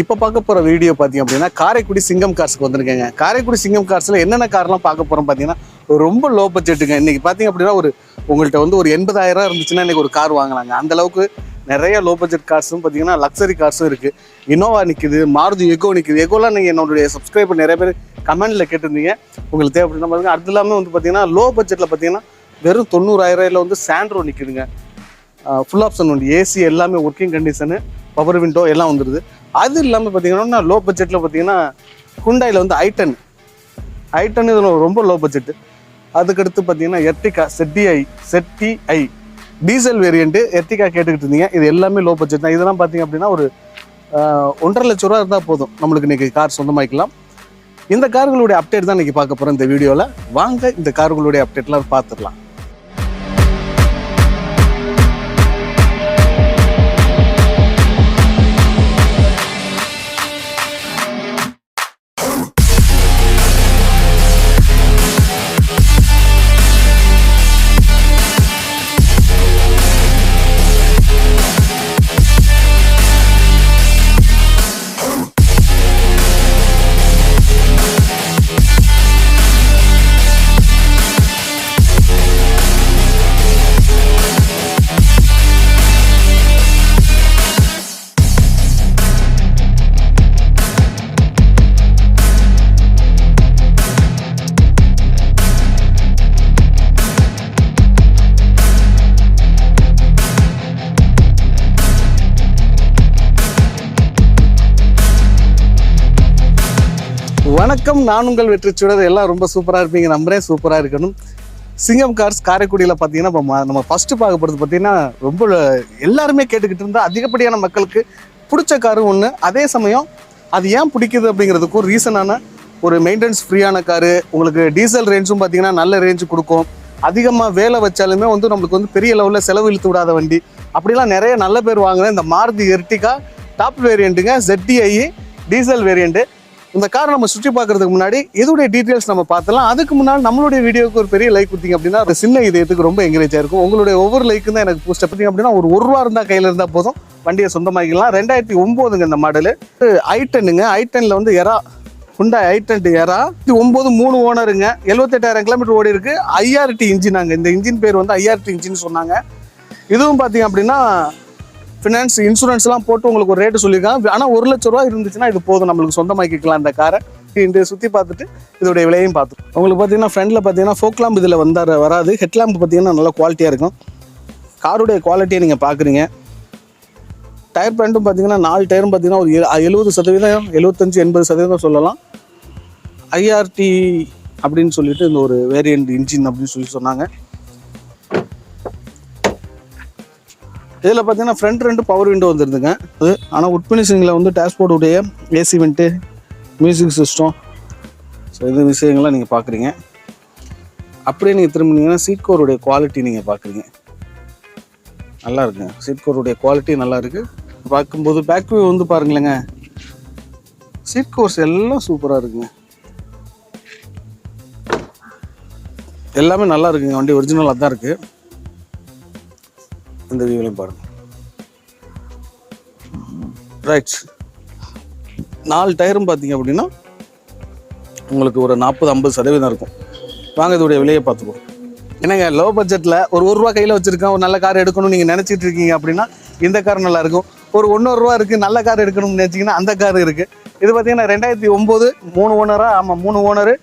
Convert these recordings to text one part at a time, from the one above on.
இப்போ பார்க்க போகிற வீடியோ பார்த்தீங்க அப்படின்னா காரைக்குடி சிங்கம் கார்ஸுக்கு வந்திருக்கேங்க. காரைக்குடி சிங்கம் கார்ஸில் என்னென்ன கார்லாம் பார்க்க போகிறோம் பார்த்தீங்கன்னா ரொம்ப லோ பட்ஜெட்டுங்க இன்றைக்கி பார்த்தீங்க அப்படின்னா ஒரு உங்கள்கிட்ட வந்து ஒரு எண்பதாயிரம் இருந்துச்சுன்னா இன்றைக்கி ஒரு கார் வாங்கினாங்க அந்த அளவுக்கு நிறைய லோ பட்ஜெட் கார்ஸும் பார்த்தீங்கன்னா லக்ஸரி கார்ஸும் இருக்குது இனோவா நிற்குது மாருதி எகோ நிற்குது எகோலாம் நீங்கள் என்னுடைய சப்ஸ்கிரைபர் நிறைய பேர் கமெண்ட்டில் கேட்டிருந்தீங்க. உங்களுக்கு தேவைப்படுற பாருங்க. அது இல்லாமல் வந்து பார்த்தீங்கன்னா லோ பட்ஜெட்டில் பார்த்தீங்கன்னா வெறும் தொண்ணூறாயிரம் வந்து சாண்ட்ரோ நிற்குதுங்க ஃபுல் ஆப்ஷன் உண்டு. ஏசி எல்லாமே ஒர்க்கிங் கண்டிஷனு பவர் விண்டோ எல்லாம் வந்துடுது அது இல்லாமல் பார்த்தீங்கன்னா லோ பட்ஜெட்டில் பார்த்தீங்கன்னா குண்டாயில் வந்து ஐட்டன் ஐட்டன் இதில் ரொம்ப லோ பட்ஜெட்டு அதுக்கடுத்து பார்த்தீங்கன்னா Ertiga ZDI ZDI diesel variant Ertiga கேட்டுக்கிட்டு இருந்தீங்க. இது எல்லாமே லோ பட்ஜெட் தான். இதெல்லாம் பார்த்தீங்க அப்படின்னா ஒரு ஒன்றரை லட்ச ரூபா இருந்தால் போதும். நம்மளுக்கு இன்னைக்கு கார் சொந்தமாக்கலாம் இந்த கார்களுடைய அப்டேட் தான் இன்றைக்கி பார்க்க போகிறோம் இந்த வீடியோவில் வாங்க இந்த கார்களுடைய அப்டேட்லாம் பார்த்துடலாம். வணக்கம் நான் உங்கள் வெற்றி சுடர். எல்லாம் ரொம்ப சூப்பராக இருப்பீங்க. நம்புறேன் சூப்பராக இருக்கணும். சிங்கம் கார்ஸ் காரைக்குடியில் பார்த்தீங்கன்னா இப்போ ம- நம்ம ஃபஸ்ட்டு பார்க்க போகிறது பார்த்தீங்கன்னா ரொம்ப எல்லாருமே கேட்டுக்கிட்டு இருந்தால் அதிகப்படியான மக்களுக்கு பிடிச்ச காரு ஒன்று அதே சமயம் அது ஏன் பிடிக்குது அப்படிங்கிறதுக்கும் ரீசனான ஒரு மெயின்டெனன்ஸ் ஃப்ரீயான காரு உங்களுக்கு டீசல் ரேஞ்சும் பார்த்தீங்கன்னா நல்ல ரேஞ்சு கொடுக்கும். அதிகமாக வேலை வச்சாலுமே வந்து நம்மளுக்கு வந்து பெரிய லெவலில் செலவு இழுத்து விடாத வண்டி. அப்படிலாம் நிறைய நல்ல பேர் வாங்கினேன் இந்த மாருதி எர்டிகா டாப் வேரியண்ட்டுங்க ஜெட்டிஐ டீசல் வேரியண்ட்டு இந்த காரை நம்ம சுற்றி பார்க்கறதுக்கு முன்னாடி இதோடைய டீட்டெயில்ஸ் நம்ம பார்த்தலாம் அதுக்கு முன்னால் நம்மளுடைய வீடியோக்கு ஒரு பெரிய லைக் கொடுத்தீங்க அப்படின்னா அது சின்ன இதயத்துக்கு ரொம்ப என்கரேஜாக இருக்கும். உங்களுடைய ஒவ்வொரு லைக்கும் தான் எனக்கு பூஸ்ட் பார்த்தீங்க அப்படின்னா ஒரு ஒரு ரூபா இருந்தால் கையில் இருந்தால் போதும். வண்டியை சொந்தமாக்கிக்கலாம் ரெண்டாயிரத்தி ஒம்போதுங்க இந்த மாடலு. ஐ டென்னில் வந்து எரா ஹுண்டா ஐ எரா இது ஒம்பது மூணு ஓனருங்க. எழுபத்தெட்டாயிரம் கிலோமீட்டர் ஓடி இருக்கு. ஐஆர்டி இன்ஜினாங்க இந்த இன்ஜின் பேர் வந்து ஐஆர்டி இன்ஜின் சொன்னாங்க. இதுவும் பார்த்தீங்க அப்படின்னா ஃபினான்ஸ் இன்சூரன்ஸ்லாம் போட்டு உங்களுக்கு ஒரு ரேட்டு சொல்லியிருக்காங்க. ஆனால் ஒரு லட்ச ரூபா இருந்துச்சுன்னா இது போதும். நம்மளுக்கு சொந்தமாக்கிக்கலாம் இந்த காரை இந்த சுற்றி பார்த்துட்டு இதோடைய விலையும் பார்த்துட்டு உங்களுக்கு பார்த்தீங்கன்னா ஃப்ரண்டில் பார்த்தீங்கன்னா ஃபோக் லாம்ப் இதில் வந்தார் வராது. ஹெட் லாம்ப் பார்த்தீங்கன்னா நல்ல குவாலிட்டியாக இருக்கும். காருடைய குவாலிட்டியை நீங்கள் பார்க்குறீங்க. டயர் பேண்ட்டும் பார்த்தீங்கன்னா நாலு டயரும் பார்த்தீங்கன்னா ஒரு எழுபது சதவீதம் எழுபத்தஞ்சு எண்பது சதவீதம் சொல்லலாம். ஐஆர்டி அப்படின்னு சொல்லிட்டு இந்த ஒரு வேரியண்ட் இன்ஜின் அப்படின்னு சொல்லி சொன்னாங்க. இதில் பார்த்தீங்கன்னா ஃப்ரண்ட் ரெண்டு பவர் விண்டோ வந்துருந்துங்க. அது ஆனால் உட் ஃபினிஷிங்கில் வந்து டேஷ்போர்ட் உடைய AC vent music system so இது விஷயங்கள்லாம் நீங்கள் பார்க்குறீங்க. அப்படியே நீங்கள் திரும்பினீங்கன்னா சீட் கோருடைய குவாலிட்டி நீங்கள் பார்க்குறீங்க. நல்லா இருக்குங்க. சீட் கோருடைய குவாலிட்டி நல்லா இருக்குது பார்க்கும்போது பேக் வியூ வந்து பாருங்களேங்க. சீட் கோர்ஸ் எல்லாம் சூப்பராக இருக்குங்க. எல்லாமே நல்லா இருக்குங்க. வண்டி ஒரிஜினலாக தான் இருக்குது இந்த வியூலையும் பாருங்கள் ரைட்ஸ் நாலு டயரும் பார்த்தீங்க அப்படின்னா உங்களுக்கு ஒரு நாற்பது ஐம்பது சதவீதம் இருக்கும். வாங்க இதோடைய விலையை பார்த்துக்குவோம் என்னங்க லோ பட்ஜெட்டில் ஒரு ஒரு ரூபா கையில் வச்சுருக்கேன் ஒரு நல்ல கார் எடுக்கணும்னு நீங்கள் நினச்சிட்டு இருக்கீங்க அப்படின்னா இந்த கார் நல்லாயிருக்கும் ஒரு ஒன்றொரு ரூபா இருக்குது நல்ல கார் எடுக்கணும்னு நினச்சிங்கன்னா அந்த கார் இருக்குது இது பார்த்தீங்கன்னா ரெண்டாயிரத்தி ஒம்பது மூணு ஓனராக ஆமாம் மூணு ஓனரு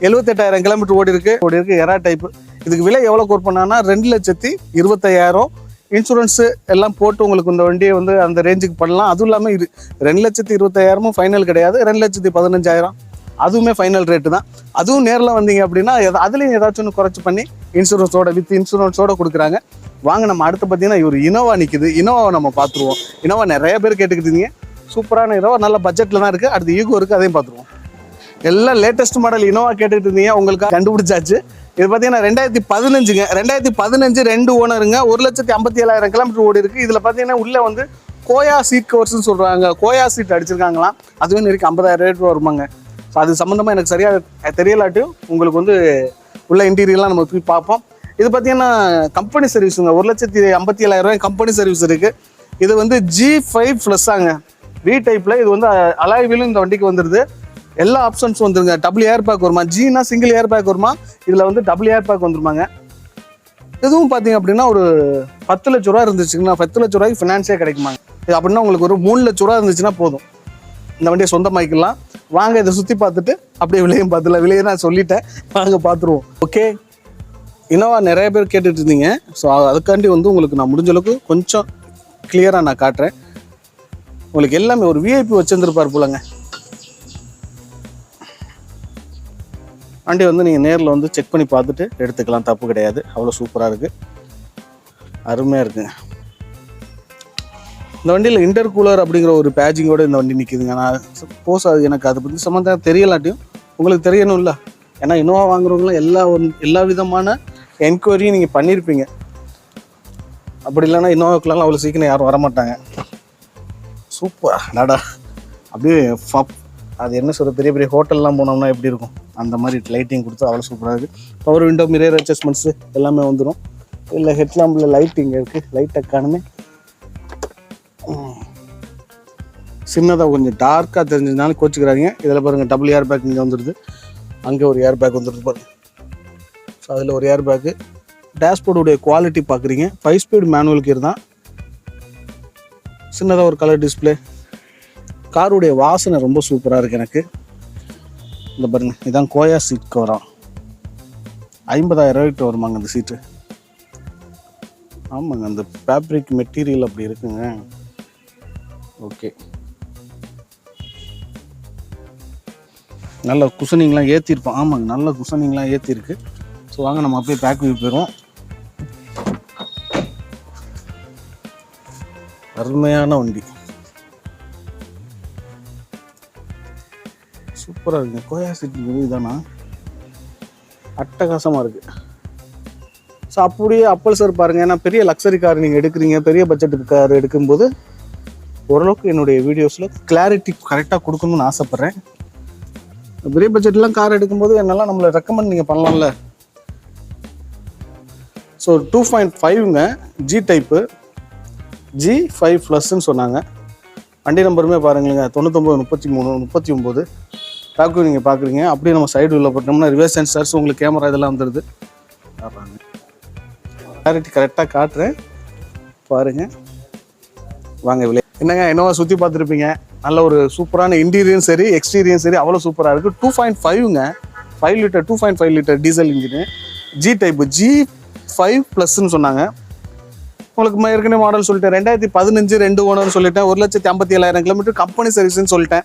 எழுபத்தெட்டாயிரம் கிலோமீட்டர் ஓடி இருக்கு. ஓடி இருக்கு எரா டைப்பு இதுக்கு விலை எவ்வளோ கோட் பண்ணாங்கன்னா ரெண்டு லட்சத்தி இருபத்தையாயிரம் இன்சூரன்ஸு எல்லாம் போட்டு உங்களுக்கு இந்த வண்டியை வந்து அந்த ரேஞ்சுக்கு பண்ணலாம். அதுவும் இல்லாமல் இது ரெண்டு லட்சத்தி இருபத்தாயிரமும் ஃபைனல் கிடையாது. ரெண்டு லட்சத்தி பதினஞ்சாயிரம். அதுவுமே ஃபைனல் ரேட்டு தான். அதுவும் நேரில் வந்தீங்க அப்படின்னா எதா- அதுலேயும் ஏதாச்சும் ஒன்று குறைச்சி பண்ணி இன்சூரன்ஸோட வித் இன்சூரன்ஸோட கொடுக்குறாங்க. வாங்க நம்ம அடுத்து பார்த்தீங்கன்னா ஒரு இனோவா நிற்குது இனோவாவை நம்ம பார்த்துருவோம். இனோவா நிறைய பேர் கேட்டுக்கிட்டு இருந்தீங்க சூப்பரான இனோவா நல்ல பட்ஜெட்டில் தான் இருக்குது அடுத்து ஈகோ இருக்குது அதையும் பார்த்துருவோம். எல்லாம் லேட்டஸ்ட் மாடல் இனோவா கேட்டுக்கிட்டு இருந்தீங்க. உங்களுக்கு கண்டுபிடிச்சாச்சு. இது பார்த்தீங்கன்னா ரெண்டாயிரத்தி பதினஞ்சுங்க. ரெண்டாயிரத்தி பதினஞ்சு ரெண்டு ஓனருங்க. ஒரு லட்சத்தி ஐம்பத்தி ஏழாயிரம் கிலோமீட்டர் ஓடி இருக்கு. இதில் பார்த்தீங்கன்னா உள்ளே வந்து கோயா சீட் கவர்ஸ்னு சொல்கிறாங்க கோயா சீட் அடிச்சிருக்காங்களாம். அதுவே நெருக்கி ஐம்பதாயிரம் ரேட் வருமாங்க ஸோ அது சம்மந்தமாக எனக்கு சரியாக தெரியலாட்டும் உங்களுக்கு வந்து உள்ள இன்டீரியர்லாம் நம்ம போய் பார்ப்போம். இது பார்த்தீங்கன்னா கம்பெனி சர்வீஸுங்க ஒரு லட்சத்தி ஐம்பத்தி ஏழாயிரம் ரூபாய் கம்பெனி சர்வீஸ் இருக்குது இது வந்து ஜி ஃபைவ் ப்ளஸ்ஸாங்க வி டைப்பில் இது வந்து அலாய்விலும் இந்த வண்டிக்கு வந்துடுது எல்லா ஆப்ஷன்ஸ் வந்துருங்க. டபுள் ஏர் பேக் வருமா? ஜீனா சிங்கிள் ஏர் பேக் வருமா? இதில் வந்து டபுள் ஏர் பேக் வந்துருமாங்க. இதுவும் பார்த்தீங்க அப்படின்னா ஒரு பத்து லட்ச ரூபா இருந்துச்சுங்கன்னா பத்து லட்ச ரூபாய்க்கு ஃபினான்ஸே கிடைக்குமாங்க. இது அப்படின்னா உங்களுக்கு ஒரு மூணு லட்ச ரூபா இருந்துச்சுன்னா போதும். இந்த வண்டியை சொந்தமாக்கலாம் வாங்க இதை சுற்றி பார்த்துட்டு அப்படியே விலையும் பார்த்துல விலையை நான் சொல்லிட்டேன். வாங்க பார்த்துருவோம். ஓகே இனோவா நிறைய பேர் கேட்டுட்டு இருந்தீங்க. ஸோ அதுக்காண்டி வந்து உங்களுக்கு நான் முடிஞ்ச அளவுக்கு கொஞ்சம் கிளியராக நான் காட்டுறேன். உங்களுக்கு எல்லாமே ஒரு விஐபி வச்சுருந்துருப்பார் போலங்க. வண்டி வந்து நீங்கள் நேரில் வந்து செக் பண்ணி பார்த்துட்டு எடுத்துக்கலாம். தப்பு கிடையாது. அவ்வளோ சூப்பராக இருக்குது அருமையாக இருக்குங்க இந்த வண்டியில் இன்டர் கூலர் அப்படிங்கிற ஒரு பேஜிங்கோட இந்த வண்டி நிற்கிதுங்க நான் சப்போஸ் அது எனக்கு அதை பற்றி சம்மந்தம் தெரியலாட்டியும். உங்களுக்கு தெரியணும்ல. ஏன்னா இனோவா வாங்குறவங்களும் எல்லா ஒன் எல்லா விதமான என்கொயரியும் நீங்கள் பண்ணியிருப்பீங்க அப்படி இல்லைன்னா இனோவாக்குலாம் அவ்வளோ சீக்கிரம் யாரும் வரமாட்டாங்க. சூப்பர் டாடா அப்படியே ஃபப் அது என்ன சொல்ற பெரிய பெரிய ஹோட்டல்லாம் போனோம்னா எப்படி இருக்கும்? அந்த மாதிரி லைட்டிங் கொடுத்து அவ்வளோ சூப்பராக இருக்குது பவர் விண்டோ மிரர் அட்ஜஸ்ட்மெண்ட்ஸு எல்லாமே வந்துடும் இல்லை ஹெட்லாம்பில் லைட்டிங் இருக்குது லைட் காணுமே. சின்னதாக கொஞ்சம் டார்க்காக தெரிஞ்சதுனால கோச்சிக்கிறாங்க இதில் பாருங்கள் டபுள் ஏர் பேக் இங்கே வந்துடுது அங்கே ஒரு ஏர் பேக் வந்துடுது பாருங்கள் ஸோ அதில் ஒரு ஏர் பேக்கு டேஷ்போர்டுடைய குவாலிட்டி பார்க்குறீங்க ஃபைவ் ஸ்பீட் மேனுவல் கீர் தான். சின்னதாக ஒரு கலர் டிஸ்ப்ளே காருடைய வாசனை ரொம்ப சூப்பராக இருக்குது எனக்கு. இந்த பாருங்க இதான் கோயா சீட் கவரம் ஐம்பதாயிரம் ரூபாய்க்கு வருமாங்க அந்த சீட்டு. ஆமாங்க அந்த ஃபேப்ரிக் மெட்டீரியல் அப்படி இருக்குங்க. ஓகே நல்ல குஷனிங்லாம் ஏற்றிருப்போம் ஆமாங்க நல்ல குஷனிங்லாம் ஏற்றிருக்கு ஸோ வாங்க நம்ம அப்படியே பேக் வியூ போயிடுவோம். அருமையான வண்டி. சூப்பராக இருக்குங்க கோயா சிட்டி இதுதானா அட்டகாசமாக இருக்குது ஸோ அப்படியே அப்பல் சார் பாருங்கள் ஏன்னா பெரிய லக்ஸரி கார் நீங்கள் எடுக்கிறீங்க. பெரிய பட்ஜெட்டுக்கு கார் எடுக்கும்போது ஓரளவுக்கு என்னுடைய வீடியோஸில் கிளாரிட்டி கரெக்டாக கொடுக்கணும்னு ஆசைப்பட்றேன். பெரிய பட்ஜெட்லாம் கார் எடுக்கும்போது என்னெல்லாம் நம்மளை ரெக்கமெண்ட் நீங்கள் பண்ணலாம்ல? ஸோ டூ பாயிண்ட் ஃபைவ்ங்க ஜி டைப்பு ஜி ஃபைவ் ப்ளஸ்ன்னு சொன்னாங்க. வண்டி நம்பருமே பாருங்களேங்க தொண்ணூத்தொம்பது முப்பத்தி மூணு முப்பத்தி ஒம்பது. பேக்கு நீங்கள் பார்க்குறீங்க அப்படியே நம்ம சைடு உள்ள போட்டோம்னா ரிவர்ஸ் சென்சார்ஸ் உங்களுக்கு கேமரா இதெல்லாம் வந்துடுது. கிளாரிட்டி கரெக்டாக காட்டுறேன். பாருங்கள் வாங்க விலை. என்னங்க என்னவா சுற்றி பார்த்துருப்பீங்க? நல்ல ஒரு சூப்பரான இன்டீரியரும் சரி எக்ஸ்டீரியரும் சரி அவ்வளோ சூப்பராக இருக்குது two point ஃபைவ்ங்க five litre two point five litre diesel engine G type G five ப்ளஸ்ன்னு சொன்னாங்க. உங்களுக்கு ஏற்கனவே மாடல் சொல்லிட்டேன். ரெண்டாயிரத்தி பதினஞ்சு ரெண்டு ஓனர்னு சொல்லிட்டேன். ஒரு லட்சத்தி ஐம்பத்தி ஏழாயிரம் கிலோமீட்டர் கம்பெனி சர்வீஸ்ன்னு சொல்லிட்டேன்.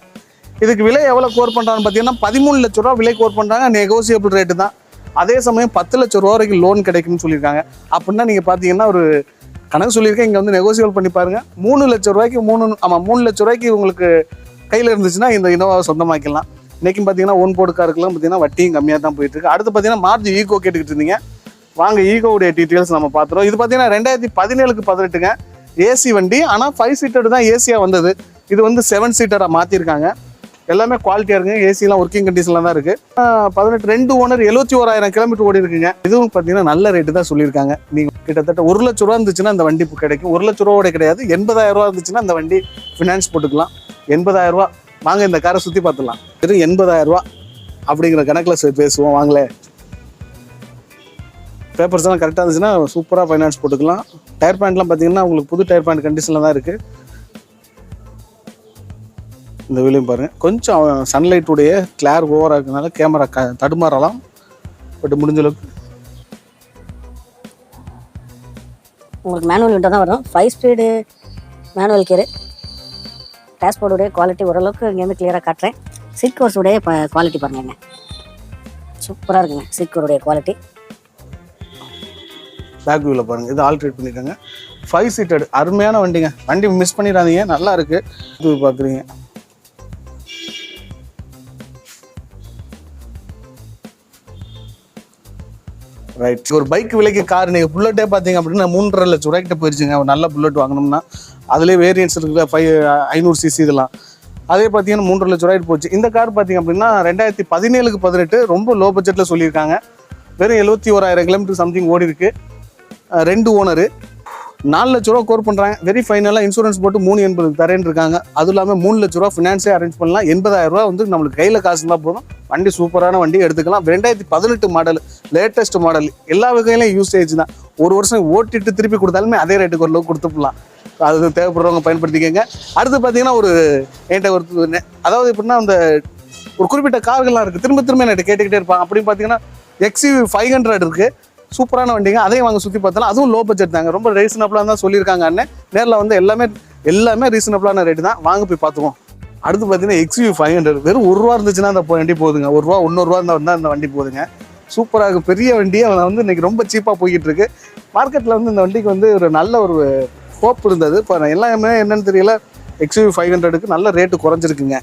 இதுக்கு விலை எவ்வளோ கோர் பண்ணுறான்னு பார்த்தீங்கன்னா பதிமூணு லட்ச ரூபா விலை கோர் பண்ணுறாங்க நெகோசியபிள் ரேட்டு தான். அதே சமயம் பத்து லட்ச ரூபா வரைக்கும் லோன் கிடைக்கும்னு சொல்லியிருக்காங்க. அப்படின்னா நீங்கள் பார்த்தீங்கன்னா ஒரு கணக்கு சொல்லியிருக்கேன். இங்கே வந்து நெகோசியபிள் பண்ணி பாருங்க. மூணு லட்ச ரூபாய்க்கு மூணு ஆமாம் மூணு லட்ச ரூபாய்க்கு உங்களுக்கு கையில் இருந்துச்சுன்னா இந்த இனோவாவை சொந்தமாக்கலாம் இன்றைக்கும் பார்த்தீங்கன்னா ஓன் போர்டு காருக்குலாம் பார்த்தீங்கன்னா வட்டியும் கம்மியாக தான் போயிட்டு இருக்கு அடுத்து பார்த்தீங்கன்னா மார்ஜி ஈகோ கேட்டுக்கிட்டு இருந்தீங்க. வாங்க ஈகோவுடைய டீட்டெயில்ஸ் நம்ம பார்த்துருவோம் இது பார்த்தீங்கன்னா ரெண்டாயிரத்தி பதினேழுக்கு பதினெட்டுங்க ஏசி வண்டி ஆனால் ஃபைவ் சீட்டர் தான் ஏசியாக வந்தது. இது வந்து செவன் சீட்டராக மாற்றிருக்காங்க எல்லாமே குவாலிட்டியாக இருக்குங்க. ஏசிலாம் ஒர்க்கிங் கண்டிஷனில் தான் இருக்குது பதினெட்டு ரெண்டு ஓனர் எழுபத்தி ஓராயிரம் கிலோமீட்டர் ஓடி இருக்குங்க இதுவும் பார்த்தீங்கன்னா நல்ல ரேட்டு தான் சொல்லியிருக்காங்க. நீங்கள் கிட்டத்தட்ட ஒரு லட்ச ரூபா இருந்துச்சுன்னா அந்த வண்டி கிடைக்கும். ஒரு லட்ச ரூபாவோட கிடையாது. எண்பதாயிரம் ரூபா இருந்துச்சுன்னா அந்த வண்டி ஃபினான்ஸ் போட்டுக்கலாம். எண்பதாயிரம் ரூபா. வாங்க இந்த காரை சுற்றி பார்த்துலாம் வெறும் எண்பதாயிரம் ரூபா அப்படிங்கிற கணக்கில் பேசுவோம். வாங்களே. பேப்பர்ஸ் எல்லாம் கரெக்டாக இருந்துச்சுன்னா சூப்பராக ஃபைனான்ஸ் போட்டுக்கலாம். டயர் பேண்ட்லாம் பார்த்தீங்கன்னா உங்களுக்கு புது டயர் பேண்ட் கண்டிஷனில் தான் இருக்குது இந்த வீலையும் பாருங்கள் கொஞ்சம் சன்லைட்டுடைய கிளார் ஓவராக இருக்கிறதுனால கேமரா க தடுமாறலாம். பட் முடிஞ்ச அளவுக்கு. உங்களுக்கு மேனுவல் விண்டோ தான் வரும். ஃபைவ் ஸ்பீடு மேனுவல் கேரு டேஷ்போர்டுடைய குவாலிட்டி ஓரளவுக்கு இங்கேருந்து கிளியராக காட்டுறேன். சீட் கோர்ஸுடைய குவாலிட்டி பாருங்கங்க சூப்பராக இருக்குங்க. சீட் கோருடைய குவாலிட்டி பேக் வியூவில் பாருங்கள் இது ஆல்ட்ரேட் பண்ணியிருக்காங்க ஃபைவ் சீட்டட் அருமையான வண்டிங்க. வண்டி மிஸ் பண்ணிடாதீங்க. நல்லா இருக்குது இது பார்க்குறீங்க. ரைட் ஒரு பைக் விலைக்கு கார் நீங்கள் புல்லட்டே பார்த்தீங்க அப்படின்னா மூன்றரை லட்சம் ரூபாய்க்கிட்ட போயிருச்சுங்க. ஒரு நல்ல புல்லட் வாங்கினோம்னா அதுலேயே வேரியன்ஸ் இருக்குது ஃபைவ் ஐநூறு சிசி இதெல்லாம். அதே பார்த்தீங்கன்னா மூன்றரை லட்ச ரூபாய்க்கு போச்சு. இந்த கார் பார்த்தீங்க அப்படின்னா ரெண்டாயிரத்தி பதினேழுக்கு பதினெட்டு ரொம்ப லோ பட்ஜெட்டில் சொல்லியிருக்காங்க. வெறும் எழுபத்தி ஓராயிரம் கிலோமீட்டர் சம்திங் ஓடி இருக்கு ரெண்டு ஓனரு நாலு லட்ச ரூபா கோர் பண்ணுறாங்க வெரி ஃபைனலாக இன்சூரன்ஸ் போட்டு மூணு எண்பது தரேன் இருக்காங்க. அதுவும் இல்லாமல் மூணு லட்ச ரூபா ஃபினான்ஸே அரேஞ்ச் பண்ணலாம். எண்பதாயிரம் ரூபா வந்து நம்மளுக்கு கையில் காசு இருந்தால் போதும். வண்டி சூப்பரான வண்டி எடுத்துக்கலாம். ரெண்டாயிரத்தி பதினெட்டு மாடல் லேட்டஸ்ட் மாடல் எல்லா வகையிலும் யூசேஜ் தான். ஒரு வருஷம் ஓட்டிட்டு திருப்பி கொடுத்தாலுமே அதே ரேட்டுக்கு ஒரு லோ கொடுத்துக்கலாம் அது தேவைப்படுறவங்க பயன்படுத்திக்கோங்க. அடுத்து பார்த்தீங்கன்னா ஒரு என்கிட்ட ஒரு அதாவது எப்படின்னா அந்த ஒரு குறிப்பிட்ட கார்கள்லாம் இருக்குது திரும்ப திரும்ப என்கிட்ட கேட்டுக்கிட்டே இருப்பாங்க. அப்படின்னு பார்த்தீங்கன்னா எக்ஸி ஃபைவ் ஹண்ட்ரட் இருக்குது சூப்பரான வண்டிங்க. அதையும் வாங்க சுற்றி பார்த்தாலும் அதுவும் லோ பட்ஜெட் தாங்க. ரொம்ப ரீசனபிளாக தான் சொல்லியிருக்காங்க அண்ணன். நேரில் வந்து எல்லாமே எல்லாமே ரீசனபிளான ரேட்டு தான். வாங்க போய் பார்த்துவோம் அடுத்து பார்த்தீங்கன்னா எக்ஸ்யூ ஃபைவ் ஹண்ட்ரட் வெறும் ஒரு ரூபா இருந்துச்சுன்னா அந்த வண்டி போகுதுங்க ஒரு ரூபா ஒன்னொரு ரூபா இருந்தால் வந்தால் அந்த வண்டி போகுதுங்க சூப்பராக பெரிய வண்டியை அவன் வந்து இன்னைக்கு ரொம்ப சீப்பாக போய்கிட்டு இருக்கு மார்க்கெட்டில் வந்து இந்த வண்டிக்கு வந்து ஒரு நல்ல ஒரு ஹோப் இருந்தது. இப்போ எல்லாமே என்னென்னு தெரியல. எக்ஸ்யூ ஃபைவ் ஹண்ட்ரடுக்கு நல்ல ரேட்டு குறைஞ்சிருக்குங்க.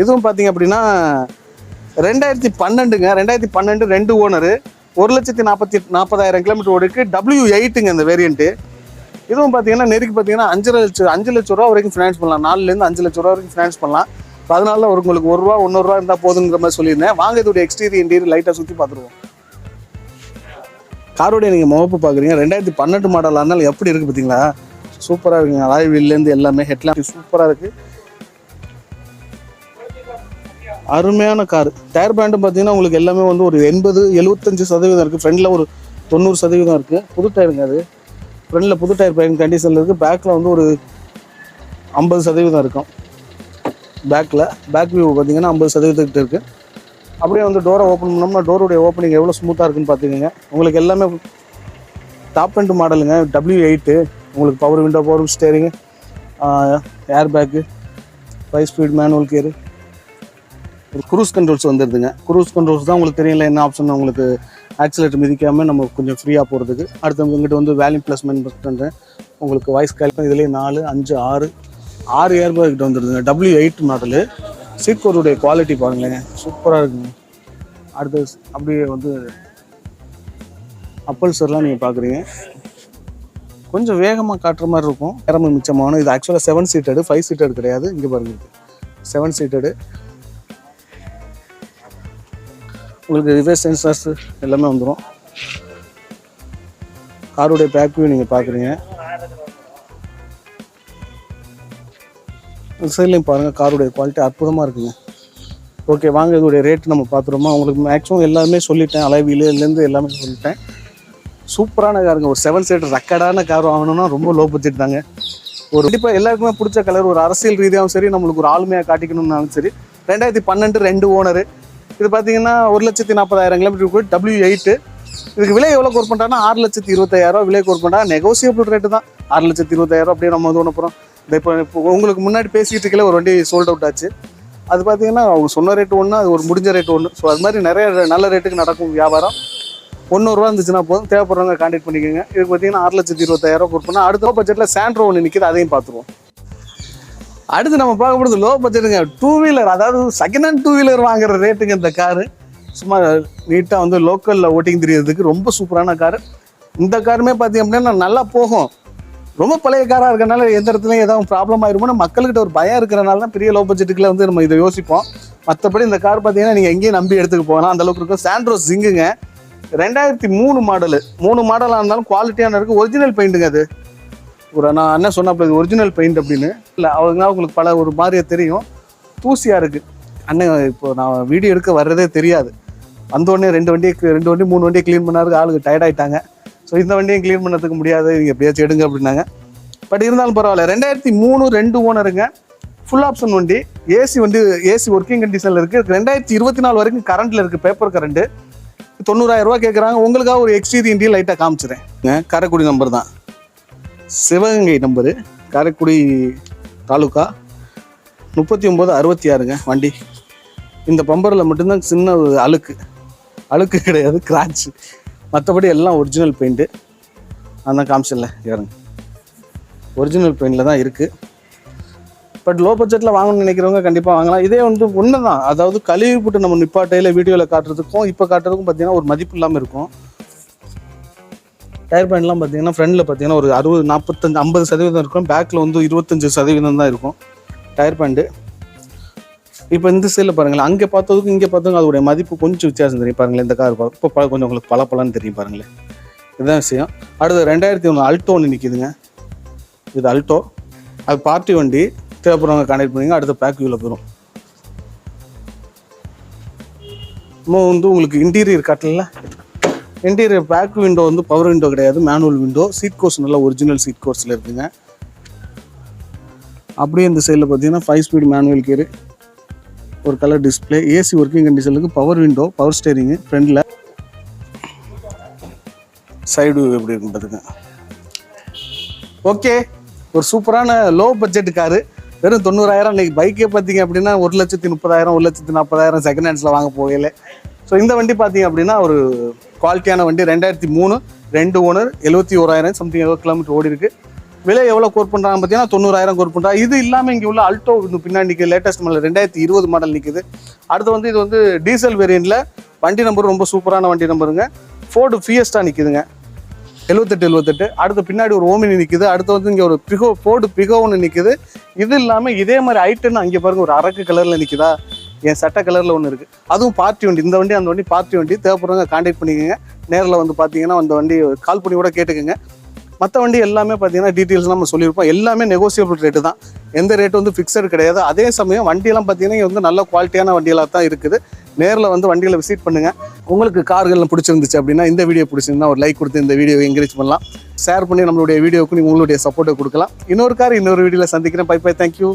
இதுவும் பார்த்தீங்க அப்படின்னா ரெண்டாயிரத்தி பன்னெண்டுங்க. ரெண்டாயிரத்தி பன்னெண்டு ரெண்டு ஓனரு ஒரு லட்சத்தி நாற்பத்தி நாற்பதாயிரம் கிலோமீட்டர் ஓடிக்கு டபிள்யூ எயிட்டுங்க இந்த வேரியண்ட்டு இதுவும் பார்த்தீங்கன்னா நெருக்கி பார்த்தீங்கன்னா அஞ்சு லட்சம் அஞ்சு லட்ச ரூபா வரைக்கும் ஃபினான்ஸ் பண்ணலாம். நாலுலேருந்து அஞ்சு லட்ச ரூபா வரைக்கும் ஃபினான்ஸ் பண்ணலாம். இப்போ அதனால ஒரு உங்களுக்கு ஒரு ரூபா ஒன்னொரு ரூபா இருந்தால் போதுங்கிற மாதிரி சொல்லியிருந்தேன். வாங்க இதோடைய எக்ஸ்டீரியர் இன்டீரியர் லைட்டாக சுற்றி பார்த்துருவோம். காரோடைய நீங்கள் முகப்பு பார்க்குறீங்க ரெண்டாயிரத்தி பன்னெண்டு மாடல் இருந்தாலும் எப்படி இருக்குது பார்த்தீங்களா சூப்பராக இருக்குங்க. அலாய் வீல்லேருந்து எல்லாமே ஹெட்லாம் சூப்பராக இருக்குது அருமையான கார். டயர் பேண்டும் பார்த்தீங்கன்னா உங்களுக்கு எல்லாமே வந்து ஒரு எண்பது எழுபத்தஞ்சு சதவீதம் இருக்குது ஃப்ரண்டில் ஒரு தொண்ணூறு சதவீதம் இருக்குது புது டயருங்க அது. ஃப்ரண்டில் புது டயர் பயன் கண்டிஷனில் இருக்குது பேக்கில் வந்து ஒரு ஐம்பது சதவீதம் இருக்கும். பேக்கில் பேக் வியூ பார்த்தீங்கன்னா ஐம்பது சதவீதத்துக்கிட்ட இருக்குது அப்படியே வந்து டோரை ஓப்பன் பண்ணோம்னா டோருடைய ஓப்பனிங் எவ்வளோ ஸ்மூத்தாக இருக்குன்னு பார்த்துக்கோங்க. உங்களுக்கு எல்லாமே டாப் அண்ட் மாடலுங்க டபிள்யூ எயிட்டு உங்களுக்கு power window power steering air bag five speed manual gear cruise controls வந்துடுதுங்க cruise controls தான் உங்களுக்கு தெரியல என்ன ஆப்ஷன் உங்களுக்கு ஆக்சிலேட்டர் மிதிக்காமல் நம்ம கொஞ்சம் ஃப்ரீயாக போகிறதுக்கு அடுத்து உங்ககிட்ட வந்து வேல்யூ ப்ளஸ்மெண்ட் பண்ணுறேன் உங்களுக்கு வாய்ஸ் கேல்கும் இதுலேயே நாலு அஞ்சு ஆறு ஆறு ஏர் கிட்ட வந்துடுதுங்க டபிள்யூ எயிட் மாடலு சீட் கோருடைய குவாலிட்டி பாருங்களேங்க. சூப்பராக இருக்குங்க. அடுத்து அப்படியே வந்து அப்பல்சர்லாம் நீங்கள் பார்க்குறீங்க கொஞ்சம் வேகமாக காட்டுற மாதிரி இருக்கும். நேரமும் மிச்சமான இது ஆக்சுவலாக செவன் சீட்டடு ஃபைவ் சீட்டடு கிடையாது. இங்கே பாருங்க. செவன் சீட்டடு உங்களுக்கு ரிவர்ஸ் சென்சார்ஸ் எல்லாமே வந்துடும் காருடைய பேக் வியூ நீங்கள் பார்க்குறீங்க சைட்லையும் பாருங்கள் காருடைய குவாலிட்டி அற்புதமாக இருக்குங்க. ஓகே வாங்க இதோடைய ரேட் நம்ம பார்த்துருமா உங்களுக்கு மேக்ஸிமம் எல்லாமே சொல்லிட்டேன். அலைவிலேருந்து எல்லாமே சொல்லிட்டேன். சூப்பரான காருங்க ஒரு செவன் சீட்டர் ரெக்கடான கார் வாங்கணும்னா ரொம்ப லோ பட்ஜெட் தாங்க. ஒரு கண்டிப்பாக எல்லாருக்குமே பிடிச்ச கலர் ஒரு அரசியல் ரீதியாகவும் சரி நம்மளுக்கு ஒரு ஆளுமையாக காட்டிக்கணும்னாலும் சரி ரெண்டாயிரத்தி பன்னெண்டு ரெண்டு ஓனரு இது பார்த்தீங்கன்னா ஒரு லட்சத்தி நாற்பதாயிரம் கிலோமீட்டர் டபிள்யூ எயிட்டு இதுக்கு விலை எவ்வளோ கோர் பண்ணுறாங்கன்னா ஆறு லட்சத்தி இருபத்தாயிரம் விலை கோர் பண்ணுறாங்க நெகோசியபிள் ரேட்டு தான். ஆறு லட்சத்தி இருபத்தாயிரம் அப்படியே நம்ம வந்து ஒன்று போகிறோம் இந்த இப்போ இப்போ உங்களுக்கு முன்னாடி பேசிக்கிட்டு இருக்கல ஒரு வண்டி சோல்ட் அவுட் ஆச்சு. அது பார்த்தீங்கன்னா அவங்க சொன்ன ரேட்டு ஒன்று அது ஒரு முடிஞ்ச ரேட்டு ஒன்று ஸோ அது மாதிரி நிறைய நல்ல ரேட்டுக்கு நடக்கும் வியாபாரம். ஒன்னூறுவா இருந்துச்சுன்னா போதும். தேவைப்படுறவங்க கான்டாக்ட் பண்ணிக்கோங்க. இதுக்கு பார்த்தீங்கன்னா ஆறு லட்சத்தி இருபத்தாயிரம் கொடுப்போம் அடுத்த பட்ஜெட்டில் சாண்ட்ரோ ஒன்று நிற்கிது அதையும் பார்த்துருவோம் அடுத்து நம்ம பார்க்க போகிறது லோ பட்ஜெட்டுங்க டூ வீலர் அதாவது செகண்ட் ஹேண்ட் டூ வீலர் வாங்குற ரேட்டுங்க இந்த காரு சும்மா நீட்டாக வந்து லோக்கலில் ஓட்டிங் தெரியறதுக்கு ரொம்ப சூப்பரான காரு இந்த காருமே பார்த்தீங்க அப்படின்னா நல்லா போகும். ரொம்ப பழைய காராக இருக்கிறனால எந்த இடத்துலையும் ஏதாவது ப்ராப்ளம் ஆயிருமோ மக்கள்கிட்ட ஒரு பயம் இருக்கிறனால தான் பெரிய லோ பட்ஜெட்டுக்குள்ள வந்து நம்ம இதை யோசிப்போம். மற்றபடி இந்த கார் பார்த்தீங்கன்னா நீங்கள் எங்கேயும் நம்பி எடுத்துக்க போகலாம். அந்தளவுக்கு இருக்கும். சாண்ட்ரோஸ் ஜிங்குங்க ரெண்டாயிரத்தி மூணு மாடலு மூணு மாடலாக இருந்தாலும் குவாலிட்டியான இருக்குது ஒரிஜினல் பெயிண்ட்டுங்க அது. ஒரு நான் என்ன சொன்ன ஒரிஜினல் பெயிண்ட் அப்படின்னு. இல்லை அவங்க உங்களுக்கு பல ஒரு மாதிரியே தெரியும். தூசியாக இருக்குது அண்ணன் இப்போ நான் வீடியோ எடுக்க வர்றதே தெரியாது. வந்தோடனே ரெண்டு வண்டியை ரெண்டு வண்டி மூணு வண்டியை க்ளீன் பண்ணாருக்கு ஆளுக்கு டயர்ட் ஆகிட்டாங்க ஸோ இந்த வண்டியும் க்ளீன் பண்ணதுக்கு முடியாது. நீங்கள் எப்படியாச்சும் எடுங்க அப்படின்னாங்க. பட் இருந்தாலும் பரவாயில்ல. ரெண்டாயிரத்தி மூணு ரெண்டு ஓனருங்க ஃபுல் ஆப்ஷன் வண்டி. ஏசி வந்து ஏசி ஒர்க்கிங் கண்டிஷனில் இருக்குது ரெண்டாயிரத்தி இருபத்தி நாலு வரைக்கும் கரண்ட்டில் இருக்குது பேப்பர் கரண்ட்டு தொண்ணூறாயிரம் ரூபா கேட்குறாங்க உங்களுக்காக ஒரு எக்ஸ்டீரியர் இண்டியை லைட்டாக காமிச்சிடுறேன் காரைக்குடி நம்பர் தான். சிவகங்கை நம்பரு காரைக்குடி தாலுக்கா. முப்பத்தி ஒம்பது அறுபத்தி ஆறுங்க வண்டி. இந்த பம்பரில் மட்டும்தான் சின்ன ஒரு அழுக்கு. அழுக்கு கிடையாது கிராச்சு மற்றபடி எல்லாம் ஒரிஜினல் பெயிண்ட்டு அதான் காமிச்சிடல யாருங்க ஒரிஜினல் பெயிண்டில் தான் இருக்குது பட் லோ பட்ஜெட்டில் வாங்கணும்னு நினைக்கிறவங்க கண்டிப்பாக வாங்கலாம். இதே வந்து ஒன்று தான் அதாவது கழுவி போட்டு நம்ம நிப்பாட்டையில் வீடியோவில் காட்டுறதுக்கும் இப்போ காட்டுறதுக்கும் பார்த்தீங்கன்னா ஒரு மதிப்பு இல்லாமல் இருக்கும். டயர் பேண்ட்லாம் பார்த்தீங்கன்னா ஃப்ரண்டில் பார்த்தீங்கன்னா ஒரு அறுபது நாற்பத்தஞ்சு ஐம்பது சதவீதம் இருக்கும். பேக்கில் வந்து இருபத்தஞ்சு சதவீதம் தான் இருக்கும் டயர் பேண்ட்டு இப்போ இந்த சைடில் பாருங்களேன் அங்கே பார்த்ததுக்கும் இங்கே பார்த்ததுக்கும் அதோடைய மதிப்பு கொஞ்சம் வித்தியாசம் தெரியும். பாருங்களேன் இந்த கார் இப்போ கொஞ்சம் உங்களுக்கு பல பலன்னு தெரியும் பாருங்களேன். இதுதான் விஷயம். அடுத்து ரெண்டாயிரத்தி ஒன்று அல்டோ ஒன்று நிற்கிதுங்க இது அல்டோ அது பார்ட்டி வண்டி. தேவைப்படுறவங்க கனெக்ட் பண்ணிங்க. அடுத்த பேக் வியூவில் போயிடும் இன்னும் வந்து உங்களுக்கு இன்டீரியர் காட்டல? இன்டீரியர் பேக் விண்டோ வந்து பவர் விண்டோ கிடையாது மேனுவல் விண்டோ சீட் கோர்ஸ் நல்லா ஒரிஜினல் சீட் கோர்ஸில் இருக்குங்க. அப்படியே இந்த சைடில் பார்த்தீங்கன்னா ஃபைவ் ஸ்பீட் மேனுவல் கேரு ஒரு கலர் டிஸ்ப்ளே ஏசி ஒர்க்கிங் கண்டிஷனுக்கு பவர் விண்டோ பவர் ஸ்டேரிங்கு ஃப்ரண்டில் சைடு எப்படி இருக்குன்றதுங்க ஓகே ஒரு சூப்பரான லோ பட்ஜெட் காரு வெறும் தொண்ணூறாயிரம் இன்னைக்கு பைக்கே பார்த்தீங்க அப்படின்னா ஒரு லட்சத்தி முப்பதாயிரம் ஒரு லட்சத்தி நாற்பதாயிரம் செகண்ட் ஹேண்ட்ஸில் வாங்க போகல ஸோ இந்த வண்டி பார்த்தீங்க அப்படின்னா ஒரு குவாலிட்டியான வண்டி ரெண்டாயிரத்தி மூணு ரெண்டு ஓனர் எழுபத்தி ஓராயிரம் சம்திங் எவ்வளோ கிலோமீட்டர் ஓடி இருக்கு. விலை எவ்வளோ கோர் பண்ணுறாங்க பார்த்தீங்கன்னா தொண்ணூறாயிரம் கோர் பண்ணுறாங்க இது இல்லாமல் இங்கே உள்ள அல்டோ பின்னாடி நிற்குது லேட்டஸ்ட் மாடல் ரெண்டாயிரத்தி இருபது மாடல் நிற்குது அடுத்து வந்து இது வந்து டீசல் வேரியண்ட்டில் வண்டி நம்பர் ரொம்ப சூப்பரான வண்டி நம்பருங்க ஃபோர்டு ஃபியஸ்டா நிற்குதுங்க எழுபத்தெட்டு எழுபத்தெட்டு அடுத்து பின்னாடி ஒரு ஓமினி நிற்குது அடுத்து வந்து இங்கே ஒரு பிகோ ஃபோர்டு பிகோ ஒன்று நிற்குது இது இல்லாமல் இதே மாதிரி ஐட்டன் அங்கே பாருங்க ஒரு அரக்கு கலரில் நிற்குதா என் சட்ட கலரில் ஒன்று இருக்குது அதுவும் பார்ட்டி வண்டி. இந்த வண்டி அந்த வண்டி பார்ட்டி வண்டி. தேவைப்படுறவங்க காண்டாக்ட் பண்ணிக்கோங்க. நேரில் வந்து பார்த்தீங்கன்னா அந்த வண்டி கால் பண்ணி கூட கேட்டுக்கோங்க. மற்ற வண்டி எல்லாமே பார்த்தீங்கன்னா டீட்டெயில்ஸ் நம்ம சொல்லியிருப்போம். எல்லாமே நெகோசியபிள் ரேட்டு தான். எந்த ரேட்டு வந்து ஃபிக்ஸட் கிடையாது. அதே சமயம் வண்டியெல்லாம் பார்த்தீங்கன்னா இங்கே வந்து நல்ல குவாலிட்டியான வண்டியெல்லாம் தான் இருக்குது. நேரில் வந்து வண்டியில் விசிட் பண்ணுங்கள் உங்களுக்கு கார்கள் பிடிச்சிருந்துச்சு அப்படின்னா இந்த வீடியோ பிடிச்சிருந்தா ஒரு லைக் கொடுத்து இந்த வீடியோ என்கரேஜ் பண்ணலாம். ஷேர் பண்ணி நம்மளுடைய வீடியோவுக்கு நீங்கள் உங்களுடைய சப்போர்ட்டை கொடுக்கலாம். இன்னொரு கார் இன்னொரு வீடியோவில் சந்திக்கிறேன். By by thank you